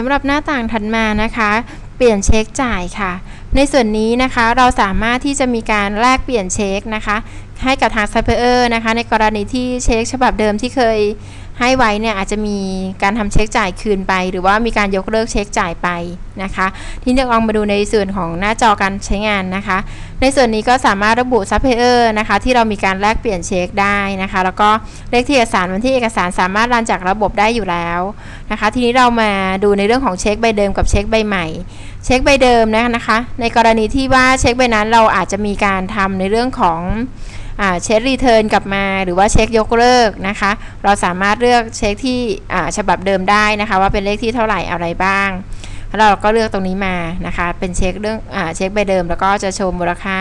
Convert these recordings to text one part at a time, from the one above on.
สำหรับหน้าต่างถัดมานะคะ เปลี่ยนเช็คจ่ายค่ะ ในส่วนนี้นะคะเราสามารถที่จะมีการแลกเปลี่ยนเช็คนะคะ ให้กับทางซัพพลายเออร์นะคะ ในกรณีที่เช็คฉบับเดิมที่เคย ให้ไว้เนี่ยอาจจะมีการทำเช็คจ่ายคืนไป หรือว่ามีการยกเลิกเช็คจ่ายไปนะคะ ที่นี้ลองมาดูในส่วนของหน้าจอการใช้งานนะคะ ในส่วนนี้ก็สามารถระบุซัพพลายเออร์นะคะที่เรามีการแลกเปลี่ยนเช็คได้นะคะ แล้วก็เลขที่เอกสารวันที่เอกสารสามารถรันจากระบบได้อยู่แล้วนะคะ ทีนี้เรามาดูในเรื่องของเช็คใบเดิมกับเช็คใบใหม่ เช็คใบเดิมนะคะ ในกรณีที่ว่าเช็คใบนั้นเราอาจจะมีการทำในเรื่องของ เช็ครีเทิร์นกลับมา หรือว่าเช็คยกเลิกนะคะ เราสามารถเลือกเช็คที่ฉบับเดิมได้นะคะ ว่าเป็นเลขที่เท่าไหร่อะไรบ้างแล้วเราก็เลือกตรงนี้มานะคะ เป็นเช็คเรื่องอเช็คใบเดิม แล้วก็จะโชว์มูลค่า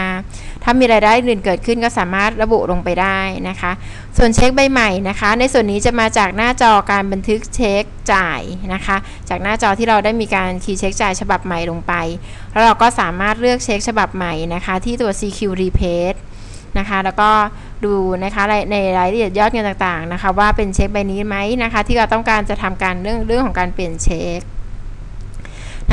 ถ้ามีรายได้อื่นเกิดขึ้นก็สามารถระบุลงไปได้นะคะ ส่วนเช็คใบใหม่นะคะ ในส่วนนี้จะมาจากหน้าจอการบันทึกเช็คจ่ายนะคะ จากหน้าจอที่เราได้มีการคีย์เช็คจ่ายฉบับใหม่ลงไป แล้วเราก็สามารถเลือกเช็คฉบับใหม่นะคะ ที่ตัว CQ Repaid นะคะ แล้วก็ดูนะคะในรายละเอียดยอดเงินต่างๆนะคะ ว่าเป็นเช็คใบนี้ไหมนะคะ ที่เราต้องการจะทำการเรื่องเรื่องของการเปลี่ยนเช็ค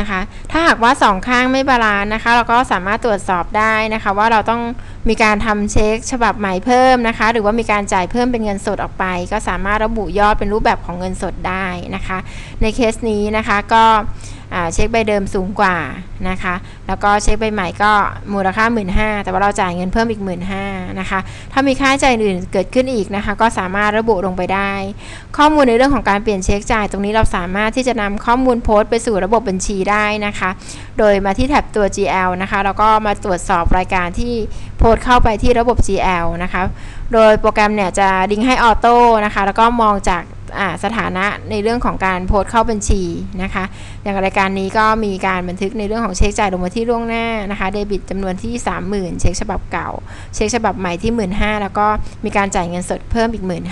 นะคะถ้าหากว่าสองข้างไม่บาลานนะคะ เราก็สามารถตรวจสอบได้นะคะ ว่าเราต้องมีการทำเช็คฉบับใหม่เพิ่มนะคะ หรือว่ามีการจ่ายเพิ่มเป็นเงินสดออกไป ก็สามารถระบุยอดเป็นรูปแบบของเงินสดได้นะคะ ในเคสนี้นะคะก็ เช็คใบเดิมสูงกว่านะคะ แล้วก็เช็คใบใหม่ก็มูลค่า 1 5ื่นแต่ว่าเราจ่ายเงินเพิ่มอีก 1 5ื่นนะคะ ถ้ามีค่าใช้จ่ายอื่นเกิดขึ้นอีกนะคะ ก็สามารถระบุลงไปได้ ข้อมูลในเรื่องของการเปลี่ยนเช็คจ่าย ตรงนี้เราสามารถที่จะนำข้อมูลโพสต์ไปสู่ระบบบัญชีได้นะคะ โดยมาที่แท็บตัว GL นะคะแล้วก็มาตรวจสอบรายการที่โพสต์เข้าไปที่ระบบ GL นะคะ โดยโปรแกรมเนี่ยจะดิงให้ออโต้นะคะ แล้วก็มองจาก สถานะในเรื่องของการโพสต์เข้าบัญชีนะคะ อย่างรายการนี้ก็มีการบันทึกในเรื่องของเช็คจ่ายลงมาที่ล่วงหน้านะคะเดบิตจำนวนที่ 30,000 เช็คฉบับเก่า เช็คฉบับใหม่ที่ 1 5ื่นแล้วก็มีการจ่ายเงินสดเพิ่มอีก 1 5ื่น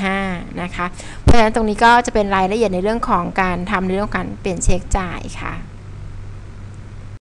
นะคะ เพราะฉะนั้นตรงนี้ก็จะเป็นรายละเอียดในเรื่องของการทำในเรื่องการเปลี่ยนเช็คจ่ายค่ะ